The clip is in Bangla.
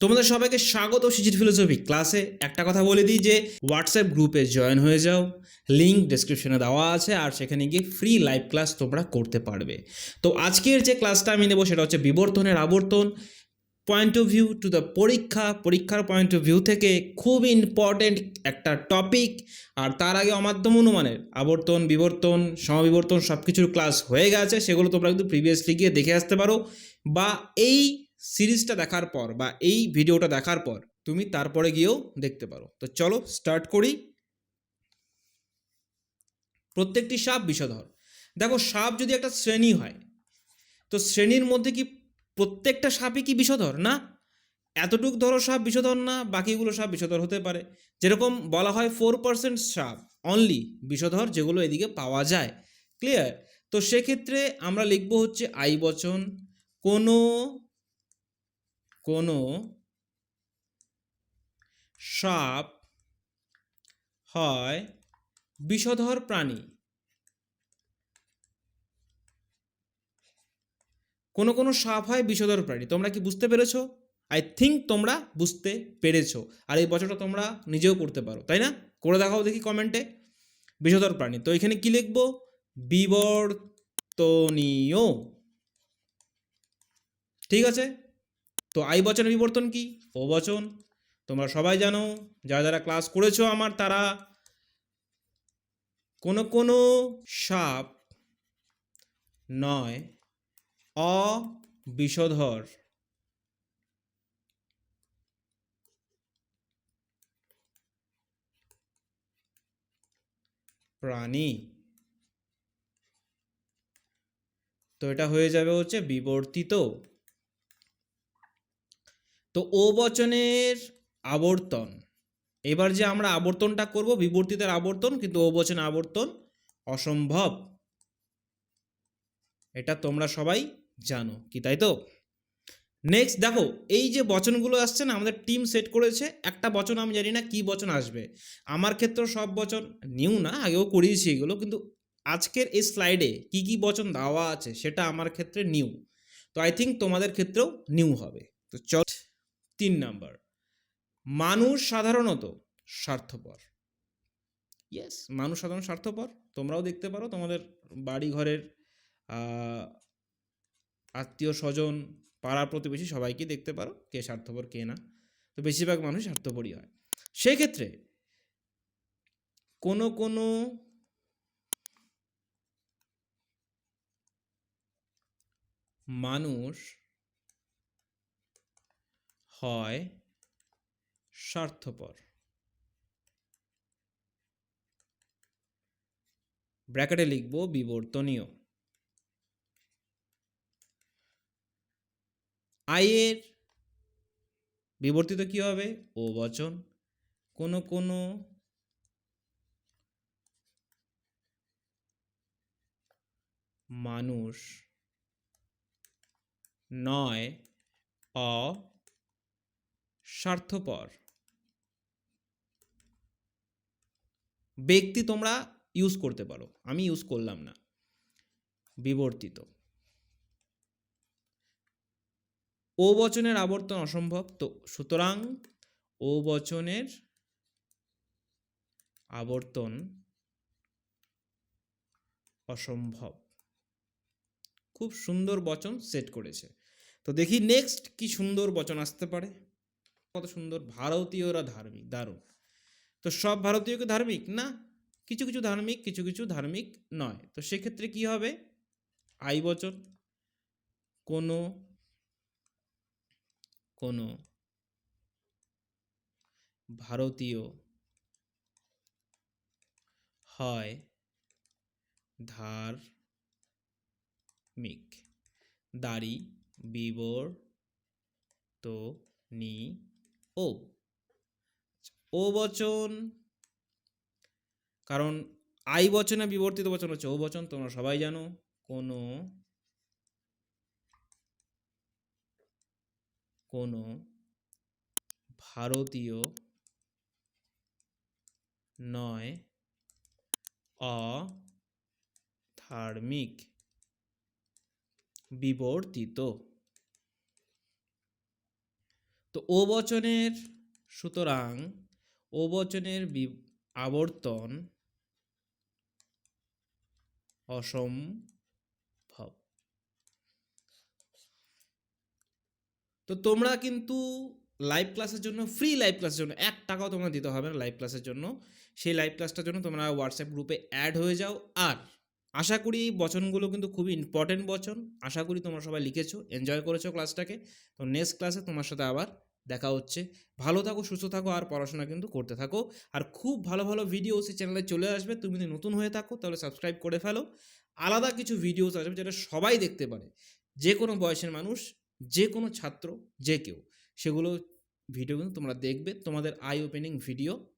তোমাদের সবাইকে স্বাগত সিজিট ফিলোসফি ক্লাসে। একটা কথা বলে দিই যে হোয়াটসঅ্যাপ গ্রুপে জয়েন হয়ে যাও। লিঙ্ক ডেসক্রিপশনে দেওয়া আছে আর সেখানে গিয়ে ফ্রি লাইভ ক্লাস তোমরা করতে পারবে। তো আজকের যে ক্লাসটা আমি নেব সেটা হচ্ছে বিবর্তনের আবর্তন। Point of view to the পরীক্ষা। পরীক্ষার পয়েন্ট অফ ভিউ থেকে খুব ইম্পর্টেন্ট একটা টপিক আর তার আগে অমাধ্যম অনুমানের আবর্তন, বিবর্তন, সমবিবর্তন সব কিছুর ক্লাস হয়ে গেছে। সেগুলো তোমরা কিন্তু প্রিভিয়াসলি গিয়ে দেখে আসতে পারো। বা এই সিরিজটা দেখার পর বা এই ভিডিওটা দেখার পর তুমি তারপরে গিয়েও দেখতে পারো। তো চলো স্টার্ট করি। প্রত্যেকটি সাপ বিষধর। দেখো, সাপ যদি একটা শ্রেণি হয়, তো শ্রেণির মধ্যে কি প্রত্যেকটা সাপই কি বিষধর? না। এতটুক ধরো সাপ বিষধর না, বাকিগুলো সাপ বিষধর হতে পারে। যেরকম বলা হয় ফোর পার্সেন্ট সাপ অনলি বিষধর যেগুলো এদিকে পাওয়া যায়। ক্লিয়ার তো সেক্ষেত্রে আমরা লিখব হচ্ছে আই বচন কোনো কোনো সাপ হয় বিষধর প্রাণী। কোনো কোনো সাপ হয় বিষধর প্রাণী। তোমরা কি বুঝতে পেরেছ? আই থিঙ্ক তোমরা বুঝতে পেরেছ। আর এই বছরটা তোমরা নিজেও করতে পারো, তাই না? করে দেখাও দেখি কমেন্টে। বিষধর প্রাণী। তো এখানে কি লিখব? বিবর্তনীয়। ঠিক আছে? তো আই বচনের বিবর্তন কি? ও বচন। তোমরা সবাই জানো, যারা যারা ক্লাস করেছ আমার, তারা কোনো কোনো সাপ নয়, অবিষধর। প্রাণী। তো এটা হয়ে যাবে হচ্ছে বিবর্তিত। তো ও বচনের আবর্তন। এবার যে আমরা আবর্তনটা করব, বিবর্তিতের আবর্তন, কিন্তু ও বচন আবর্তন অসম্ভব। এটা তোমরা সবাই জানো, কি তাই তো? নেক্সট দেখো, এই যে বচনগুলো আসছে না, আমাদের টিম সেট করেছে, একটা বচন আমি জানি না কি বচন আসবে। আমার ক্ষেত্রেও সব বচন নিউ না, আগেও করিয়েছি এগুলো, কিন্তু আজকের এই স্লাইডে কি কি বচন দেওয়া আছে, সেটা আমার ক্ষেত্রে নিউ তো আই থিঙ্ক তোমাদের ক্ষেত্রেও নিউ হবে। তো চল তিন নাম্বার। মানুষ সাধারণত স্বার্থপর। ইয়েস মানুষ সাধারণ স্বার্থপর। তোমরাও দেখতে পারো, তোমাদের বাড়ি ঘরের আত্মীয় স্বজন পাড়া প্রতিবেশী সবাইকে দেখতে পারো, কে স্বার্থপর, কে না। তো বেশিরভাগ মানুষ স্বার্থপরই হয়। সেক্ষেত্রে কোনো কোনো মানুষ হয় স্বার্থপর। ব্র্যাকেটে লিখব বিবর্তনীয়। আয়ের বিবর্তিত কি হবে? ও বচন। কোনো কোনো মানুষ নয়, অ স্বার্থপর। ব্যক্তি তোমরা ইউজ করতে পারো। আমি ইউজ করলাম না। বিবর্তিত। ও বচনের আবর্তন অসম্ভব। তো সুতরাং ও বচনের আবর্তন অসম্ভব। খুব সুন্দর বচন সেট করেছে। তো দেখি নেক্সট কি সুন্দর বচন আসতে পারে। কত সুন্দর ভারতীয়রা ধার্মিক, দারুণ। তো সব ভারতীয়কে ধার্মিক না? কিছু কিছু ধার্মিক, কিছু কিছু ধার্মিক নয়। তো সেক্ষেত্রে কি হবে? আই বচন। কোনো কোনো ভারতীয় হয় ধার্মিক। দাড়ি বিবর তো নি ও। ও বচন, কারণ আই বচনে বিবর্তিত বচন হচ্ছে ও বচন, তোমরা সবাই জানো। কোনো কোনো ভারতীয় নয়, অধার্মিক, বিবর্তিত। তো ও বচনের, সুতরাং ও বচনের আবর্তন অসম্ভব। তো তোমরা কিন্তু লাইভ ক্লাসের জন্য ফ্রি লাইভ ক্লাসের জন্য, এক টাকাও তোমরা দিতে হবে না লাইভ ক্লাসের জন্য। সেই লাইভ ক্লাসটার জন্য তোমরা হোয়াটসঅ্যাপ গ্রুপে অ্যাড হয়ে যাও। আর আশা করি এই বচনগুলো কিন্তু খুবই ইম্পর্টেন্ট বচন। আশা করি তোমরা সবাই লিখেছো এনজয় করেছ ক্লাসটাকে তো নেক্সট ক্লাসে তোমার সাথে আবার দেখা হচ্ছে। ভালো থাকো, সুস্থ থাকো আর পড়াশোনা কিন্তু করতে থাকো। আর খুব ভালো ভালো ভিডিও সেই চ্যানেলে চলে আসবে। তুমি যদি নতুন হয়ে থাকো তাহলে সাবস্ক্রাইব করে ফেলো। আলাদা কিছু ভিডিওস আসবে যেটা সবাই দেখতে পারে। যে কোনো বয়সের মানুষ, যে কোনো ছাত্র, যে কেউ। সেগুলো ভিডিও কিন্তু তোমরা দেখবে। তোমাদের আই ওপেনিং ভিডিও